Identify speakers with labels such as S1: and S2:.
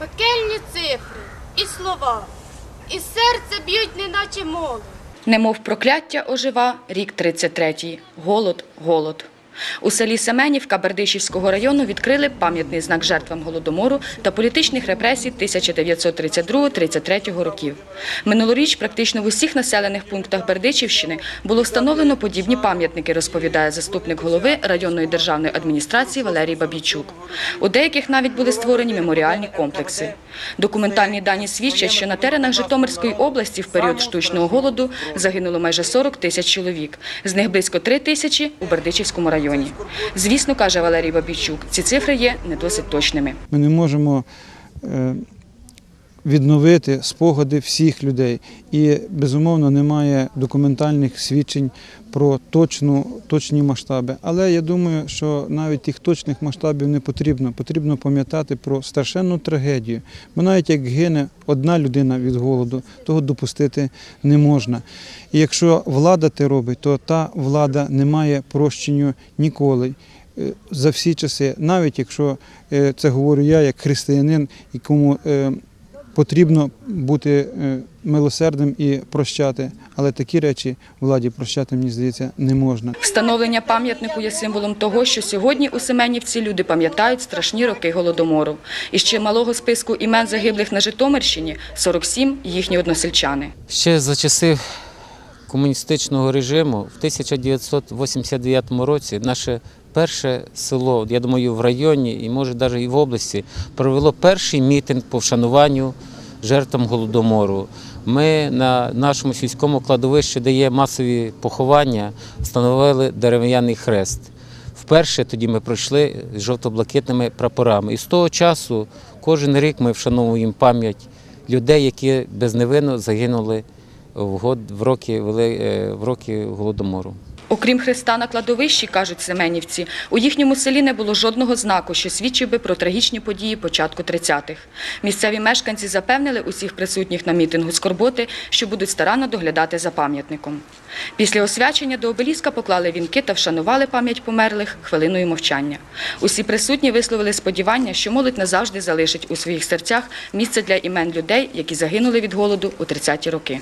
S1: Пекельні цифри і слова, і серце б'ють, неначе молот.
S2: Немов прокляття ожива рік 33-й. Голод, голод. У селі Семенівка Бердичівського району відкрили пам'ятний знак жертвам голодомору та політичних репресій 1932-33 років. Минулоріч практично в усіх населених пунктах Бердичівщини було встановлено подібні пам'ятники, розповідає заступник голови районної державної адміністрації Валерій Бабійчук. У деяких навіть були створені меморіальні комплекси. Документальні дані свідчать, що на теренах Житомирської області в період штучного голоду загинуло майже 40 тисяч чоловік, з них близько 3 тисячі у Бердичівському районі. Звісно, каже Валерій Бабійчук, ці цифри є не досить точними.
S3: Ми не можемо е, відновити спогади всіх людей. І, безумовно, немає документальних свідчень про точну, точні масштаби. Але я думаю, що навіть тих точних масштабів не потрібно. Потрібно пам'ятати про страшенну трагедію. Бо навіть як гине одна людина від голоду, того допустити не можна. І якщо влада те робить, то та влада не має прощенню ніколи е, за всі часи, навіть якщо е, це говорю я як християнин, якому е, потрібно бути е, милосердним і прощати, але такі речі владі прощати, мені здається, не можна.
S2: Встановлення пам'ятнику є символом того, що сьогодні у Семенівці люди пам'ятають страшні роки голодомору. Із чималого списку імен загиблих на Житомирщині 47 – їхні односельчани.
S4: Ще за часів комуністичного режиму в 1989 році наше перше село, я думаю, в районі і може навіть і в області, провело перший мітинг по вшануванню жертвам голодомору. Ми на нашому сільському кладовищі, де є масові поховання, встановили дерев'яний хрест. Вперше тоді ми пройшли з жовто-блакитними прапорами. І з того часу кожен рік ми вшановуємо пам'ять людей, які безневинно загинули в роки е, в роки голодомору.
S2: Окрім хреста на кладовищі, кажуть семенівці, у їхньому селі не було жодного знаку, що свідчив би про трагічні події початку 30-х. Місцеві мешканці запевнили усіх присутніх на мітингу скорботи, що будуть старанно доглядати за пам'ятником. Після освячення до обеліска поклали вінки та вшанували пам'ять померлих хвилиною мовчання. Усі присутні висловили сподівання, що молодь назавжди залишить у своїх серцях місце для імен людей, які загинули від голоду у 30-ті роки.